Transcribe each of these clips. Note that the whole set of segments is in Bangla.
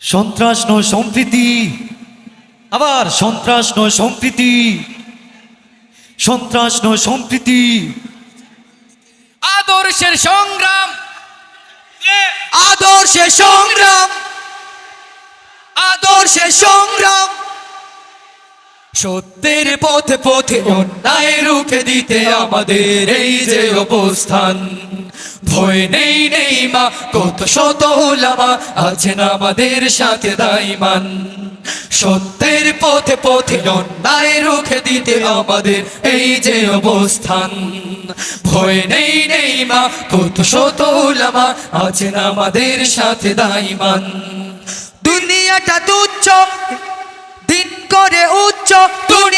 সন্ত্রাস নয় সম্প্রীতি। আবার সন্ত্রাস নয় সম্প্রীতি। সন্ত্রাস নয় সম্প্রীতি। আদর্শের সংগ্রাম। আদর্শে সংগ্রাম। আদর্শে সংগ্রাম। সত্যের পথে পথে অন্যায় রুখে দিতে আমাদের এই যে অবস্থান। ভয় নেই নেই মা, কত শত ওলামা আছেন আমাদের সাথে দাইমান। সত্যের পথে পথে অন্যায় রুখে দিতে আমাদের এই যে অবস্থান। ভয় নেই নেই মা, কত শত ওলামা আছেন আমাদের সাথে দাইমান। দুনিয়াটা তুচ্ছ দিন করে উচ্চ, দুনিয়াটা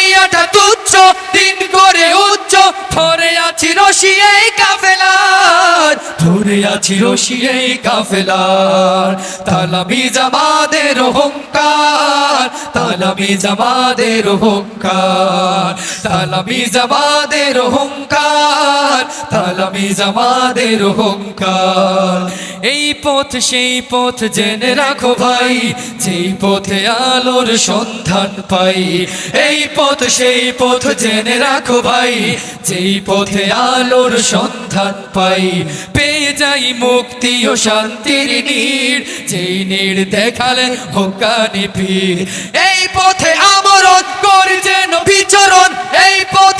ধরে আছি রশি এই কাফেলার তালামি জামাদের অহংকার তালামি জামাদের অহংকার তালামি জামাদের অহংকার। তালামি জামাদের অহংকার এই পথ, সেই পথ জেনে রাখো ভাই, যেই পথে আলোর সন্ধান পাই। এই পথ, সেই পথ জেনে রাখো ভাই, যেই পথে আলোর সন্ধান পাই। পেয়ে যাই মুক্তি ও শান্তির নীড়, যেই নীড় দেখালেন হোকানি পীর এই পথে আমরণ করি যেন বিচরণ, এই পথে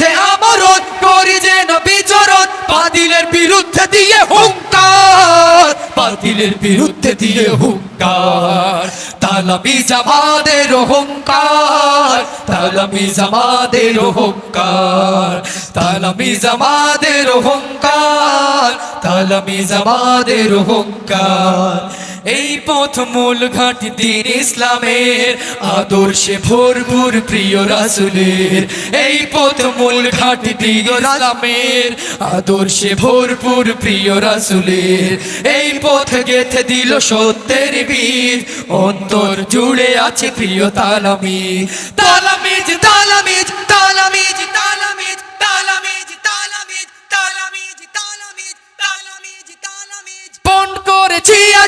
বাতিলের বিরুদ্ধে দিয়ে হুঙ্কার। তালামি জামাদের হুঙ্কার। তালামি জামাদের হুঙ্কার। তালামি জামাদের হুঙ্কার। তালামি জামাদের অহংকার এই পথ মূল ঘাট দিন ইসলামের, আদর্শে ভরপুর প্রিয় রাসুলের। এই পথ মূল ঘাট দিন আদর্শে ভরপুর প্রিয় রাসুলের। এই পথ গেথে দিল সত্যের বীর অন্তর জুড়ে আছে প্রিয় তালামি তালামিজ তালামিজ তালামিজ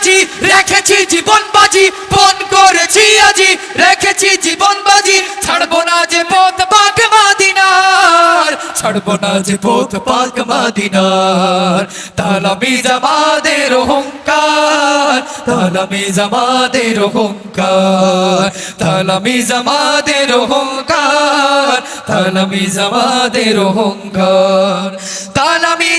আজি রেখেছি জীবন বাজি পণ করেছি আজি, রেখেছি জীবন বাজি ছাড়বো না যে পথ পাক মাদিনার, ছাড়বো না যে পথ পাক মাদিনার। তালামি জামাদের অহংকার তালামি জামাদের অহংকার তালামি জামাদের অহংকার তালামি জামাদের অহংকার তালামি